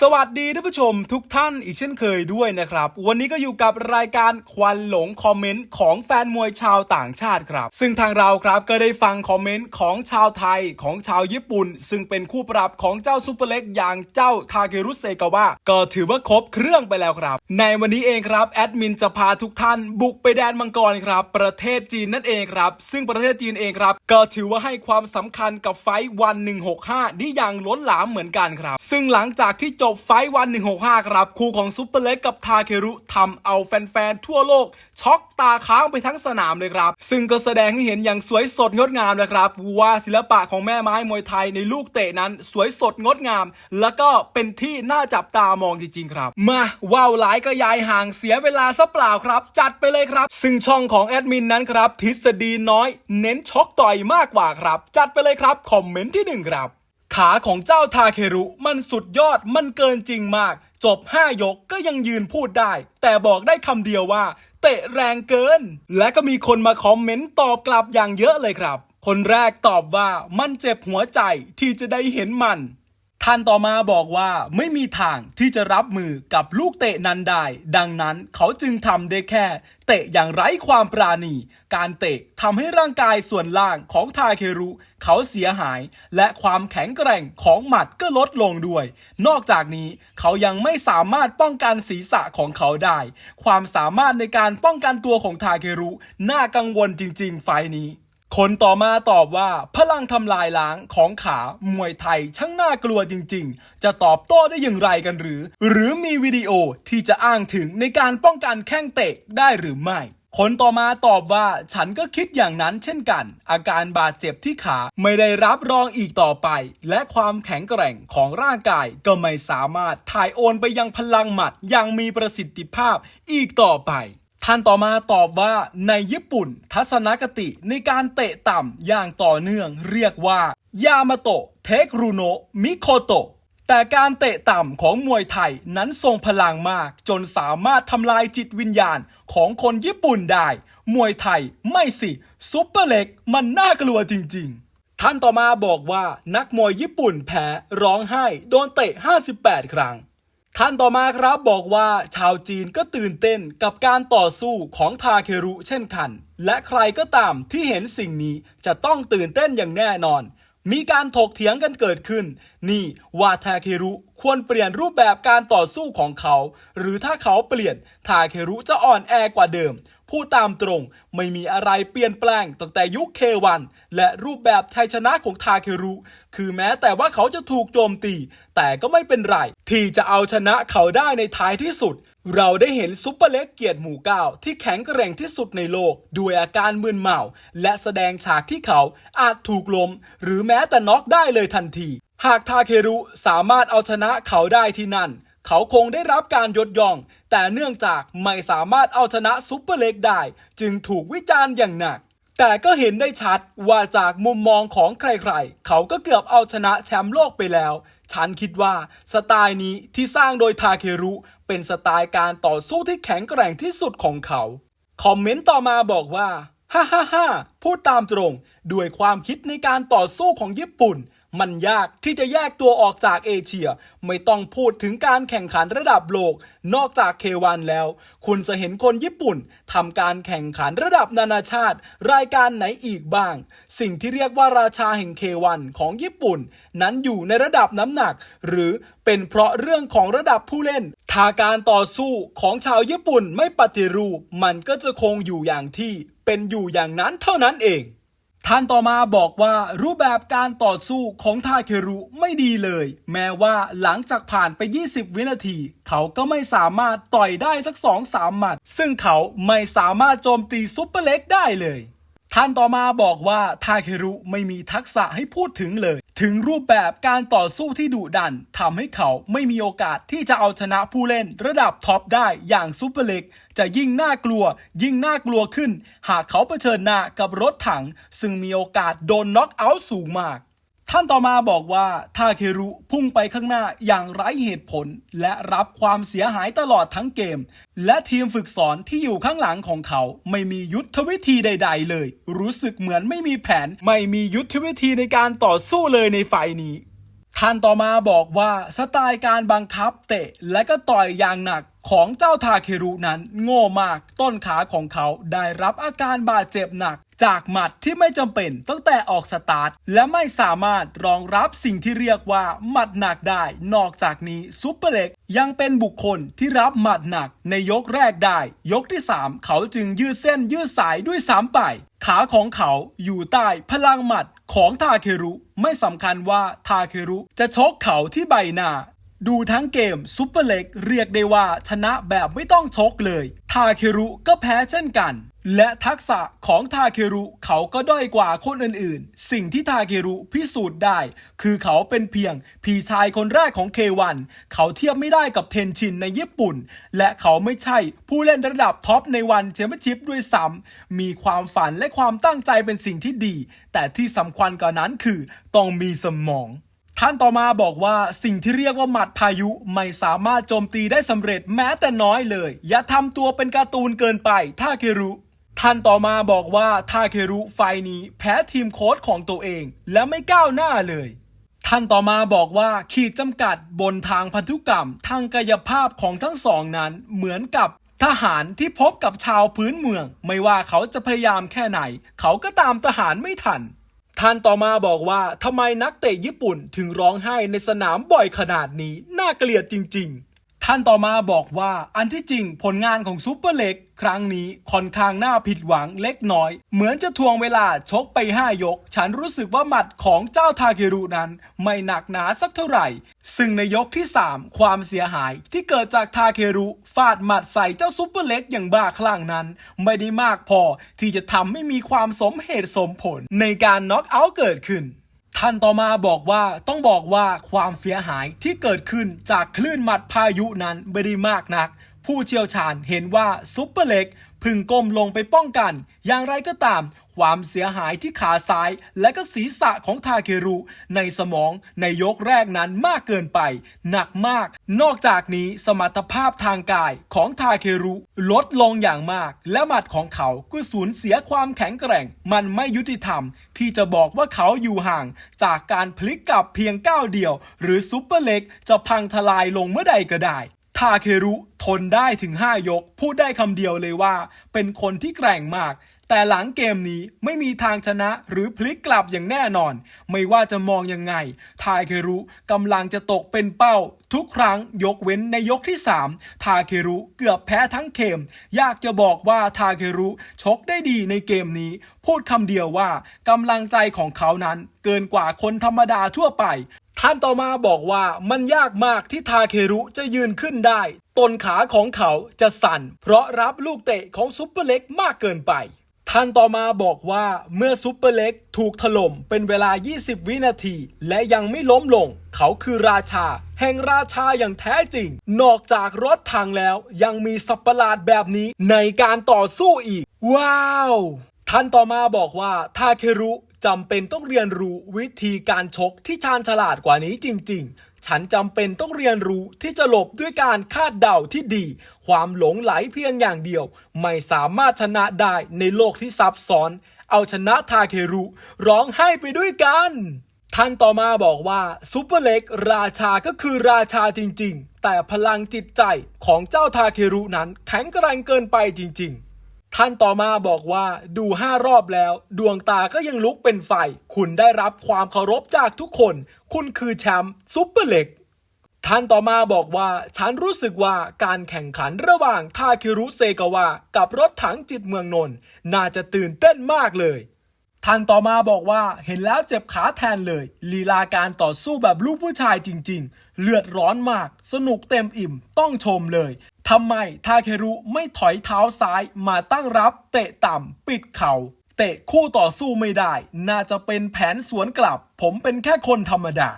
สวัสดีท่านผู้ชมทุกท่านอีกเช่นเคยด้วยนะครับ วันนี้ก็อยู่กับรายการควันหลงคอมเมนต์ของแฟนมวยชาวต่างชาติครับ ซึ่งทางเราครับก็ได้ฟังคอมเมนต์ของชาวไทยของชาวญี่ปุ่น ซึ่งเป็นคู่ปรับของเจ้าซุปเปอร์เล็กอย่างเจ้าทาเกรุเซกาวะก็ถือว่าครบเครื่องไปแล้วครับ ในวันนี้เองครับแอดมินจะพาทุกท่านบุกไปแดนมังกรครับ ประเทศจีนนั่นเองครับ ซึ่งประเทศจีนเองครับ ก็ถือว่าให้ความสำคัญกับไฟวัน165นี่อย่างล้นหลามเหมือนกันครับ ซึ่งหลังจากที่จบไฟวัน 165 ครับ คู่ของซุปเปอร์เล็กกับทาเครุทำเอาแฟนๆ ทั่วโลก ช็อกตาค้างไปทั้งสนามเลยครับ ซึ่งก็แสดงให้เห็นอย่างสวยสดงดงามนะครับ ว่าศิลปะของแม่ไม้มวยไทยในลูกเตะนั้นสวยสดงดงาม แล้วก็เป็นที่น่าจับตามองจริงๆครับ มาว่าวหลายก็ยายห่างเสียเวลาซะเปล่าครับ จัดไปเลยครับ ซึ่งช่องของแอดมินนั้นครับทฤษฎีน้อย เน้นช็อกต่อยมากกว่าครับ จัดไปเลยครับคอมเมนต์ที่หนึ่งครับ ขาของเจ้าทาเครุมันสุดยอดมันเกินจริงมาก จบ 5 ยกก็ยังยืนพูดได้ แต่บอกได้คำเดียวว่า เตะแรงเกิน และก็มีคนมาคอมเมนต์ตอบกลับอย่างเยอะเลยครับ คนแรกตอบว่ามันเจ็บหัวใจที่จะได้เห็นมัน ท่านต่อมาบอกว่าไม่มีทางที่จะรับมือกับลูกเตะนั้นได้ ดังนั้นเขาจึงทำได้แค่ เตะอย่างไร้ความปราณี การเตะทำให้ร่างกายส่วนล่างของทาเครุ เขาเสียหาย และความแข็งแกร่งของหมัดก็ลดลงด้วย นอกจากนี้เขายังไม่สามารถป้องกันศีรษะของเขาได้ ความสามารถในการป้องกันตัวของทาเครุ น่ากังวลจริง ๆ ไฟนี้ คนต่อมาตอบว่า พลังทำลายล้างของขามวยไทยช่างน่ากลัวจริง ๆ จะตอบโต้ได้อย่างไรกันหรือ หรือมีวิดีโอที่จะอ้างถึงในการป้องกันแข้งเตะได้หรือไม่คนต่อมาตอบว่าฉันก็คิดอย่างนั้นเช่นกัน อาการบาดเจ็บที่ขาไม่ได้รับรองอีกต่อไป และความแข็งแกร่งของร่างกายก็ไม่สามารถถ่ายโอนไปยังพลังหมัดอย่างมีประสิทธิภาพอีกต่อไป ท่านต่อมาตอบว่าในญี่ปุ่น ทัศนคติในการเตะต่ำอย่างต่อเนื่องเรียกว่ายามาโตะเทครุโนะมิโคโตะแต่การเตะต่ำของมวยไทยนั้นทรงพลังมาก จนสามารถทำลายจิตวิญญาณของคนญี่ปุ่นได้ มวยไทยไม่สิ ซุปเปอร์เล็กมันน่ากลัวจริง ๆ ท่านต่อมาบอกว่านักมวยญี่ปุ่นแพ้ร้องไห้ โดนเตะ 58 ครั้ง ท่านต่อมาครับบอกว่าชาวจีนก็ตื่นเต้นกับการต่อสู้ของทาเครุเช่นกัน และใครก็ตามที่เห็นสิ่งนี้จะต้องตื่นเต้นอย่างแน่นอน มีการถกเถียงกันเกิดขึ้น นี่ว่าทาเครุ ควรเปลี่ยนรูปแบบการต่อสู้ของเขา หรือถ้าเขาเปลี่ยนทาเครุจะอ่อนแอกว่าเดิม พูดตามตรงไม่มีอะไรเปลี่ยนแปลงตั้งแต่ยุคเควันและรูปแบบชัยชนะของทาเครุ คือแม้แต่ว่าเขาจะถูกโจมตี แต่ก็ไม่เป็นไร ที่จะเอาชนะเขาได้ในท้ายที่สุดเราได้เห็นซุปเปอร์เล็กเกียรติหมู่เก้าที่แข็งแกร่งที่สุดในโลก ด้วยอาการมึนเมา และแสดงฉากที่เขาอาจถูกล้ม หรือแม้แต่น็อกได้เลยทันที หากทาเครุสามารถเอาชนะเขาได้ที่นั่น เขาคงได้รับการยศย่อง แต่เนื่องจากไม่สามารถเอาชนะซุปเปอร์เล็กได้ จึงถูกวิจารณ์อย่างหนัก แต่ก็เห็นได้ชัดว่าจากมุมมองของใครๆ เขาก็เกือบเอาชนะแชมป์โลกไปแล้ว ฉันคิดว่าสไตล์นี้ที่สร้างโดยทาเครุเป็นสไตล์การต่อสู้ที่แข็งแกร่งที่สุดของเขา คอมเมนต์ต่อมาบอกว่าฮ่าฮ่าฮ่าพูดตามตรง ด้วยความคิดในการต่อสู้ของญี่ปุ่น มันยากที่จะแยกตัวออกจากเอเชีย ไม่ต้องพูดถึงการแข่งขันระดับโลก นอกจากเควันแล้ว คุณจะเห็นคนญี่ปุ่นทำการแข่งขันระดับนานาชาติ รายการไหนอีกบ้าง สิ่งที่เรียกว่าราชาแห่งเควันของญี่ปุ่น นั้นอยู่ในระดับน้ำหนัก หรือเป็นเพราะเรื่องของระดับผู้เล่นถ้าการต่อสู้ของชาวญี่ปุ่นไม่ปฏิรูปมันก็จะคงอยู่อย่างที่เป็นอยู่อย่างนั้นเท่านั้นเอง ท่านต่อมาบอกว่ารูปแบบการต่อสู้ของทาเครุไม่ดีเลย แม้ว่าหลังจากผ่านไป 20 วินาที เขาก็ไม่สามารถต่อยได้สัก2อสามหมัด ซึ่งเขาไม่สามารถโจมตีซุปเปอร์เล็กได้เลย ท่านต่อมาบอกว่าทาเครุไม่มีทักษะให้พูดถึงเลย ถึงรูปแบบการต่อสู้ที่ดุดันทำให้เขาไม่มีโอกาสที่จะเอาชนะผู้เล่นระดับท็อปได้อย่างซูเปอร์เล็ก จะยิ่งน่ากลัว ยิ่งน่ากลัวขึ้น หากเขาเผชิญหน้ากับรถถัง ซึ่งมีโอกาสโดนน็อกเอาท์สูงมาก ท่านต่อมาบอกว่าทาเครุพุ่งไปข้างหน้าอย่างไร้เหตุผล และรับความเสียหายตลอดทั้งเกม และทีมฝึกสอนที่อยู่ข้างหลังของเขา ไม่มียุทธวิธีใด ๆ เลย รู้สึกเหมือนไม่มีแผน ไม่มียุทธวิธีในการต่อสู้เลยในไฟล์นี้ท่านต่อมาบอกว่าสไตล์การบังคับเตะและก็ต่อยอย่างหนักของเจ้าทาเครุนั้น โง่มากต้นขาของเขาได้รับอาการบาดเจ็บหนัก จากหมัดที่ไม่จำเป็นตั้งแต่ออกสตาร์ท และไม่สามารถรองรับสิ่งที่เรียกว่าหมัดหนักได้ นอกจากนี้ซุปเปอร์เล็กยังเป็นบุคคลที่รับหมัดหนักในยกแรกได้ ยกที่ 3 เขาจึงยืดเส้นยืดสายด้วยซ้ำไปขาของเขาอยู่ใต้พลังหมัดของทาเครุ ไม่สำคัญว่าทาเครุจะชกเขาที่ใบหน้าดูทั้งเกมซุปเปอร์เล็กเรียกได้ว่าชนะแบบไม่ต้องชกเลย ทาเครุก็แพ้เช่นกัน และทักษะของทาเครุเขาก็ด้อยกว่าคนอื่นๆ สิ่งที่ทาเครุพิสูจน์ได้ คือเขาเป็นเพียงพี่ชายคนแรกของเควันเขาเทียบไม่ได้กับเทนชินในญี่ปุ่น และเขาไม่ใช่ผู้เล่นระดับท็อปในวันแชมเปี้ยนชิพด้วยซ้ำมีความฝันและความตั้งใจเป็นสิ่งที่ดี แต่ที่สำคัญกว่านั้นคือต้องมีสมองท่านต่อมาบอกว่าสิ่งที่เรียกว่าหมัดพายุไม่สามารถโจมตีได้สำเร็จแม้แต่น้อยเลย อย่าทำตัวเป็นการ์ตูนเกินไปทาเครุ ท่านต่อมาบอกว่าทาเครุไฟนี้แพ้ทีมโค้ชของตัวเอง และไม่ก้าวหน้าเลย ท่านต่อมาบอกว่าขีดจำกัดบนทางพันธุกรรม ทางกายภาพของทั้งสองนั้นเหมือนกับทหารที่พบกับชาวพื้นเมือง ไม่ว่าเขาจะพยายามแค่ไหน เขาก็ตามทหารไม่ทัน ท่านต่อมาบอกว่าทำไมนักเตะญี่ปุ่นถึงร้องไห้ในสนามบ่อยขนาดนี้ น่าเกลียดจริง ๆ ท่านต่อมาบอกว่าอันที่จริงผลงานของซูเปอร์เล็กครั้งนี้ค่อนข้างน่าผิดหวังเล็กน้อย เหมือนจะทวงเวลาชกไป 5 ยก ฉันรู้สึกว่าหมัดของเจ้าทาเกรุนั้น ไม่หนักหนาสักเท่าไหร่ ซึ่งในยกที่ 3 ความเสียหายที่เกิดจากทาเครุฟาดหมัดใส่เจ้าซูเปอร์เล็กอย่างบ้าคลั่งนั้น ไม่ได้มากพอที่จะทำให้มีความสมเหตุสมผลในการน็อกเอาท์เกิดขึ้น ท่านต่อมาบอกว่าต้องบอกว่าความเสียหายที่เกิดขึ้นจากคลื่นหมัดพายุนั้นไม่ได้มากนัก ผู้เชี่ยวชาญเห็นว่าซุปเปอร์เล็กพึงก้มลงไปป้องกัน อย่างไรก็ตาม ความเสียหายที่ขาซ้ายและก็ศีรษะของทาเครุ ในสมองในยกแรกนั้นมากเกินไป หนักมาก นอกจากนี้สมรรถภาพทางกายของทาเครุลดลงอย่างมาก และหมัดของเขาก็สูญเสียความแข็งแกร่ง มันไม่ยุติธรรม ที่จะบอกว่าเขาอยู่ห่าง จากการพลิกกลับเพียงก้าวเดียว หรือซุปเปอร์เล็กจะพังทลายลงเมื่อใดก็ได้ ทาเครุทนได้ถึง 5 ยก พูดได้คำเดียวเลยว่า เป็นคนที่แกร่งมาก แต่หลังเกมนี้ไม่มีทางชนะหรือพลิกกลับอย่างแน่นอน ไม่ว่าจะมองยังไง ทาเครุกำลังจะตกเป็นเป้า ทุกครั้งยกเว้นในยกที่ 3 ทาเครุเกือบแพ้ทั้งเกม ยากจะบอกว่าทาเครุชกได้ดีในเกมนี้ พูดคำเดียวว่ากำลังใจของเขานั้นเกินกว่าคนธรรมดาทั่วไป ท่านต่อมาบอกว่ามันยากมากที่ทาเครุจะยืนขึ้นได้ ต้นขาของเขาจะสั่น เพราะรับลูกเตะของซุปเปอร์เล็กมากเกินไป ท่านต่อมาบอกว่าเมื่อซุปเปอร์เล็กถูกถล่มเป็นเวลา 20 วินาที และยังไม่ล้มลง เขาคือราชา แห่งราชาอย่างแท้จริง นอกจากรถถังแล้วยังมีสัตว์ประหลาดแบบนี้ในการต่อสู้อีก ว้าว ท่านต่อมาบอกว่าทาเครุ จำเป็นต้องเรียนรู้วิธีการชกที่ชาญฉลาดกว่านี้จริง ๆฉันจำเป็นต้องเรียนรู้ที่จะหลบด้วยการคาดเดาที่ดี ความหลงไหลเพียงอย่างเดียว ไม่สามารถชนะได้ในโลกที่ซับซ้อน เอาชนะทาเครุ ร้องไห้ไปด้วยกัน ท่านต่อมาบอกว่าซูเปอร์เล็กราชาก็คือราชาจริง ๆ แต่พลังจิตใจของเจ้าทาเครุนั้นแข็งแกร่งเกินไปจริง ๆ ท่านต่อมาบอกว่าดูห้ารอบแล้ว ดวงตาก็ยังลุกเป็นไฟ คุณได้รับความเคารพจากทุกคน คุณคือแชมป์ซุปเปอร์เล็กท่านต่อมาบอกว่า ฉันรู้สึกว่าการแข่งขันระหว่างทาคิรุเซกาวะกับรถถังจิตเมืองนนท์น่าจะตื่นเต้นมากเลย ท่านต่อมาบอกว่าเห็นแล้วเจ็บขาแทนเลย ลีลาการต่อสู้แบบลูกผู้ชายจริง ๆ เลือดร้อนมาก สนุกเต็มอิ่มต้องชมเลย ทำไมทาเครุไม่ถอยเท้าซ้ายมาตั้งรับเตะต่ำปิดเขา่าเตะคู่ต่อสู้ไม่ได้ น่าจะเป็นแผนสวนกลับ ผมเป็นแค่คนธรรมดา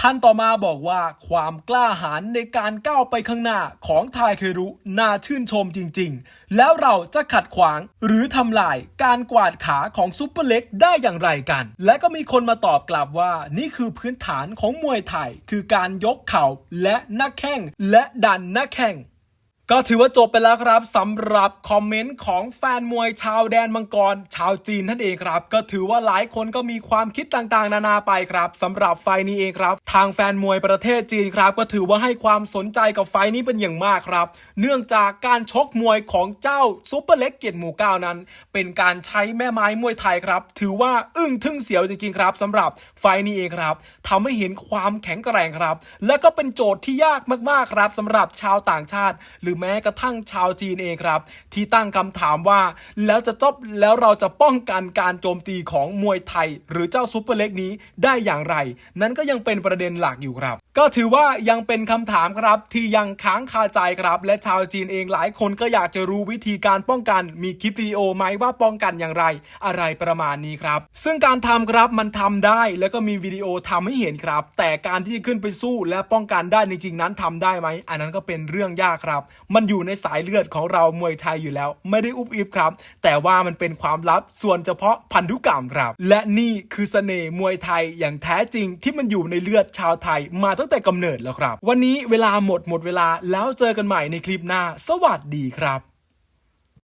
ท่านต่อมาบอกว่าความกล้าหาญในการก้าวไปข้างหน้าของทายเครุน่าชื่นชมจริงๆ แล้วเราจะขัดขวางหรือทำลายการกวาดขาของซุปเปอร์เล็กได้อย่างไรกัน และก็มีคนมาตอบกลับว่านี่คือพื้นฐานของมวยไทย คือการยกเข่าและหน้าแข้งและดันหน้าแข้ง ก็ถือว่าจบไปแล้วครับสำหรับคอมเมนต์ของแฟนมวยชาวแดนมังกร ชาวจีนนั่นเองครับ ก็ถือว่าหลายคนก็มีความคิดต่างๆ นานาไปครับสำหรับไฟนี้เองครับ ทางแฟนมวยประเทศจีนครับ ก็ถือว่าให้ความสนใจกับไฟนี้เป็นอย่างมากครับ เนื่องจากการชกมวยของเจ้าซุปเปอร์เล็กเกียรติหมู่เก้านั้น เป็นการใช้แม่ไม้มวยไทยครับ ถือว่าอึ้งทึ่งเสียวจริงๆครับสำหรับไฟนี้เองครับทำให้เห็นความแข็งแกร่งครับ และก็เป็นโจทย์ที่ยากมากๆครับสำหรับชาวต่างชาติหรือแม้กระทั่งชาวจีนเองครับ ที่ตั้งคำถามว่า แล้วจะจบแล้วเราจะป้องกันการโจมตีของมวยไทย หรือเจ้าซุปเปอร์เล็กนี้ได้อย่างไร นั้นก็ยังเป็นประเด็นหลักอยู่ครับ ก็ถือว่ายังเป็นคำถามครับที่ยังค้างคาใจครับ และชาวจีนเองหลายคนก็อยากจะรู้วิธีการป้องกันมีคลิปวิดีโอไหมว่าป้องกันอย่างไร อะไรประมาณนี้ครับ ซึ่งการทำครับมันทำได้แล้วก็มีวิดีโอทำให้เห็นครับ แต่การที่จะขึ้นไปสู้และป้องกันได้จริงๆนั้นทำได้ไหม อันนั้นก็เป็นเรื่องยากครับมันอยู่ในสายเลือดของเรามวยไทยอยู่แล้ว ไม่ได้อุบอิบครับ แต่ว่ามันเป็นความลับส่วนเฉพาะพันธุกรรมครับ และนี่คือเสน่ห์มวยไทยอย่างแท้จริงที่มันอยู่ในเลือดชาวไทยมาตั้งแต่กำเนิดแล้วครับ วันนี้เวลาหมดหมดเวลาแล้วเจอกันใหม่ในคลิปหน้า สวัสดีครับ